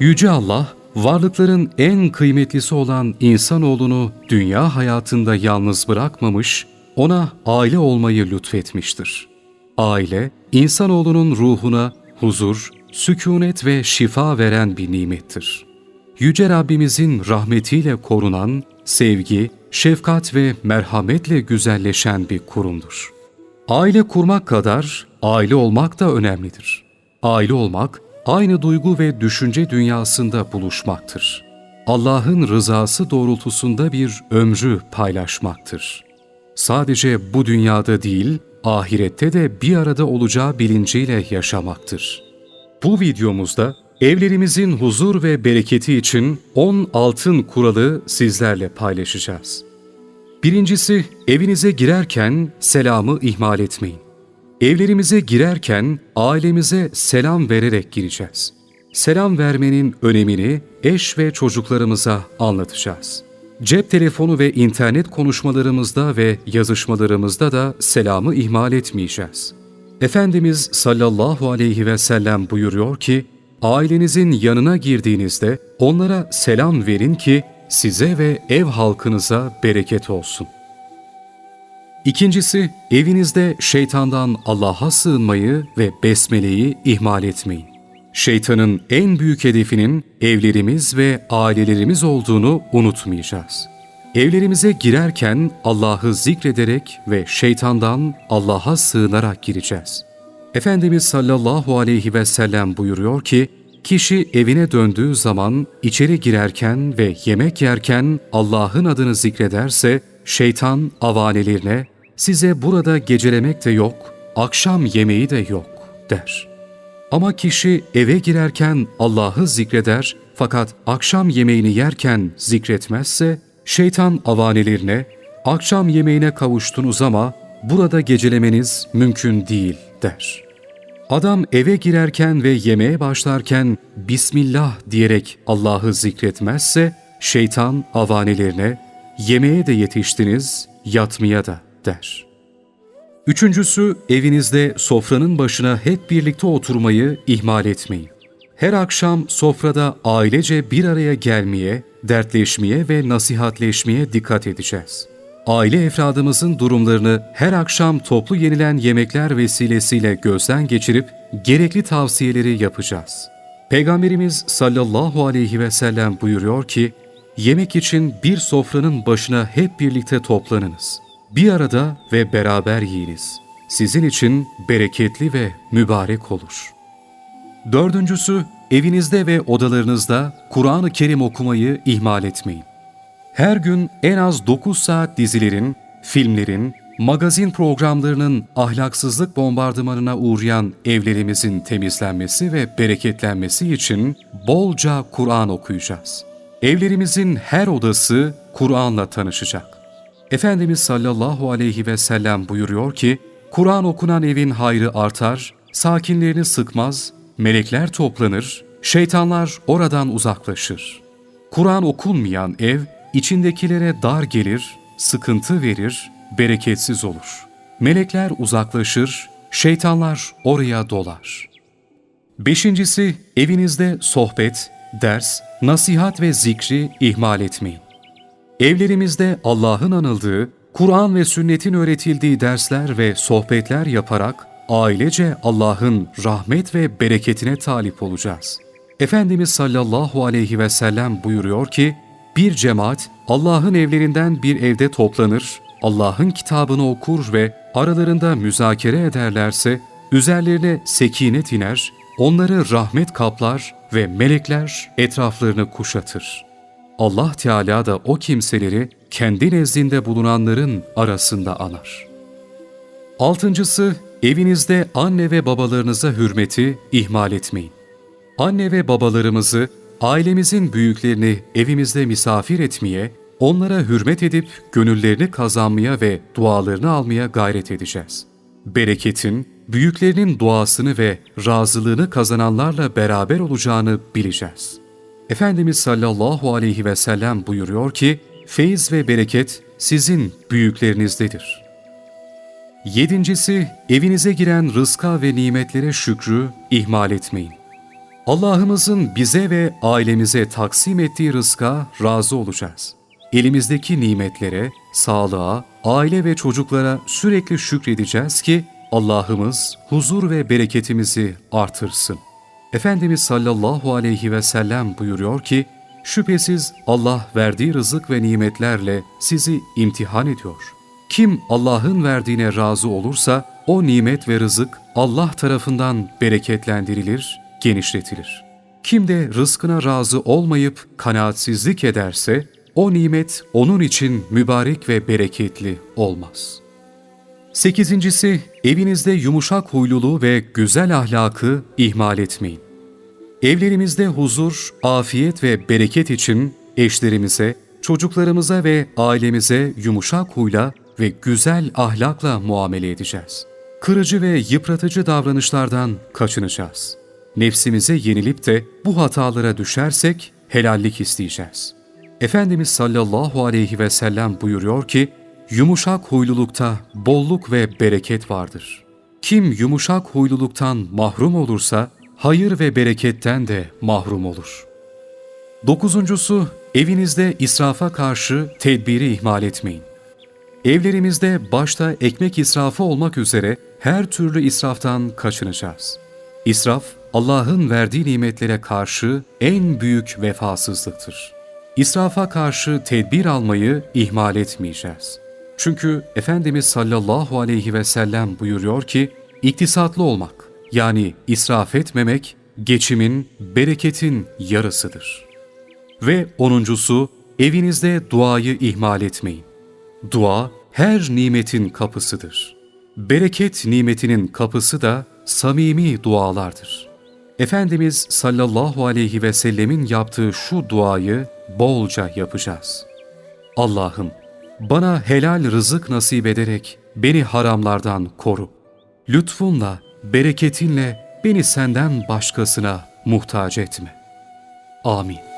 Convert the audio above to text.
Yüce Allah, varlıkların en kıymetlisi olan insanoğlunu dünya hayatında yalnız bırakmamış, ona aile olmayı lütfetmiştir. Aile, insanoğlunun ruhuna huzur, sükunet ve şifa veren bir nimettir. Yüce Rabbimizin rahmetiyle korunan, sevgi, şefkat ve merhametle güzelleşen bir kurumdur. Aile kurmak kadar aile olmak da önemlidir. Aile olmak, aynı duygu ve düşünce dünyasında buluşmaktır. Allah'ın rızası doğrultusunda bir ömrü paylaşmaktır. Sadece bu dünyada değil, ahirette de bir arada olacağı bilinciyle yaşamaktır. Bu videomuzda evlerimizin huzur ve bereketi için 10 altın kuralı sizlerle paylaşacağız. Birincisi, evinize girerken selamı ihmal etmeyin. Evlerimize girerken ailemize selam vererek gireceğiz. Selam vermenin önemini eş ve çocuklarımıza anlatacağız. Cep telefonu ve internet konuşmalarımızda ve yazışmalarımızda da selamı ihmal etmeyeceğiz. Efendimiz sallallahu aleyhi ve sellem buyuruyor ki, ailenizin yanına girdiğinizde onlara selam verin ki size ve ev halkınıza bereket olsun. İkincisi, evinizde şeytandan Allah'a sığınmayı ve besmeleyi ihmal etmeyin. Şeytanın en büyük hedefinin evlerimiz ve ailelerimiz olduğunu unutmayacağız. Evlerimize girerken Allah'ı zikrederek ve şeytandan Allah'a sığınarak gireceğiz. Efendimiz sallallahu aleyhi ve sellem buyuruyor ki, kişi evine döndüğü zaman içeri girerken ve yemek yerken Allah'ın adını zikrederse, şeytan avanelerine, size burada gecelemek de yok, akşam yemeği de yok der. Ama kişi eve girerken Allah'ı zikreder fakat akşam yemeğini yerken zikretmezse, şeytan avanelerine, akşam yemeğine kavuştunuz ama burada gecelemeniz mümkün değil der. Adam eve girerken ve yemeğe başlarken Bismillah diyerek Allah'ı zikretmezse, şeytan avanelerine, yemeğe de yetiştiniz, yatmaya da der. Üçüncüsü, evinizde sofranın başına hep birlikte oturmayı ihmal etmeyin. Her akşam sofrada ailece bir araya gelmeye, dertleşmeye ve nasihatleşmeye dikkat edeceğiz. Aile efradımızın durumlarını her akşam toplu yenilen yemekler vesilesiyle gözden geçirip gerekli tavsiyeleri yapacağız. Peygamberimiz sallallahu aleyhi ve sellem buyuruyor ki, yemek için bir sofranın başına hep birlikte toplanınız. Bir arada ve beraber yiyiniz. Sizin için bereketli ve mübarek olur. Dördüncüsü, evinizde ve odalarınızda Kur'an-ı Kerim okumayı ihmal etmeyin. Her gün en az 9 saat dizilerin, filmlerin, magazin programlarının ahlaksızlık bombardımanına uğrayan evlerimizin temizlenmesi ve bereketlenmesi için bolca Kur'an okuyacağız. Evlerimizin her odası Kur'an'la tanışacak. Efendimiz sallallahu aleyhi ve sellem buyuruyor ki, Kur'an okunan evin hayrı artar, sakinlerini sıkmaz, melekler toplanır, şeytanlar oradan uzaklaşır. Kur'an okunmayan ev, içindekilere dar gelir, sıkıntı verir, bereketsiz olur. Melekler uzaklaşır, şeytanlar oraya dolar. Beşincisi, evinizde sohbet, ders, nasihat ve zikri ihmal etmeyin. Evlerimizde Allah'ın anıldığı, Kur'an ve sünnetin öğretildiği dersler ve sohbetler yaparak ailece Allah'ın rahmet ve bereketine talip olacağız. Efendimiz sallallahu aleyhi ve sellem buyuruyor ki, bir cemaat Allah'ın evlerinden bir evde toplanır, Allah'ın kitabını okur ve aralarında müzakere ederlerse, üzerlerine sekinet iner, onları rahmet kaplar ve melekler etraflarını kuşatır. Allah Teala da o kimseleri kendi nezdinde bulunanların arasında anar. Altıncısı, evinizde anne ve babalarınıza hürmeti ihmal etmeyin. Anne ve babalarımızı, ailemizin büyüklerini evimizde misafir etmeye, onlara hürmet edip gönüllerini kazanmaya ve dualarını almaya gayret edeceğiz. Bereketin, büyüklerinin duasını ve razılığını kazananlarla beraber olacağını bileceğiz. Efendimiz sallallahu aleyhi ve sellem buyuruyor ki, feyiz ve bereket sizin büyüklerinizdedir. Yedincisi, evinize giren rızka ve nimetlere şükrü ihmal etmeyin. Allah'ımızın bize ve ailemize taksim ettiği rızka razı olacağız. Elimizdeki nimetlere, sağlığa, aile ve çocuklara sürekli şükredeceğiz ki Allah'ımız huzur ve bereketimizi artırsın. Efendimiz sallallahu aleyhi ve sellem buyuruyor ki, şüphesiz Allah verdiği rızık ve nimetlerle sizi imtihan ediyor. Kim Allah'ın verdiğine razı olursa o nimet ve rızık Allah tarafından bereketlendirilir, genişletilir. Kim de rızkına razı olmayıp kanaatsizlik ederse o nimet onun için mübarek ve bereketli olmaz. Sekizincisi, evinizde yumuşak huyluluğu ve güzel ahlakı ihmal etmeyin. Evlerimizde huzur, afiyet ve bereket için eşlerimize, çocuklarımıza ve ailemize yumuşak huyla ve güzel ahlakla muamele edeceğiz. Kırıcı ve yıpratıcı davranışlardan kaçınacağız. Nefsimize yenilip de bu hatalara düşersek helallik isteyeceğiz. Efendimiz sallallahu aleyhi ve sellem buyuruyor ki, yumuşak huylulukta bolluk ve bereket vardır. Kim yumuşak huyluluktan mahrum olursa, hayır ve bereketten de mahrum olur. Dokuzuncusu, evinizde israfa karşı tedbiri ihmal etmeyin. Evlerimizde başta ekmek israfı olmak üzere her türlü israftan kaçınacağız. İsraf, Allah'ın verdiği nimetlere karşı en büyük vefasızlıktır. İsrafa karşı tedbir almayı ihmal etmeyeceğiz. Çünkü Efendimiz sallallahu aleyhi ve sellem buyuruyor ki, iktisatlı olmak yani israf etmemek geçimin, bereketin yarısıdır. Ve onuncusu, evinizde duayı ihmal etmeyin. Dua her nimetin kapısıdır. Bereket nimetinin kapısı da samimi dualardır. Efendimiz sallallahu aleyhi ve sellemin yaptığı şu duayı bolca yapacağız. Allah'ım bana helal rızık nasip ederek beni haramlardan koru. Lütfunla, bereketinle beni senden başkasına muhtaç etme. Amin.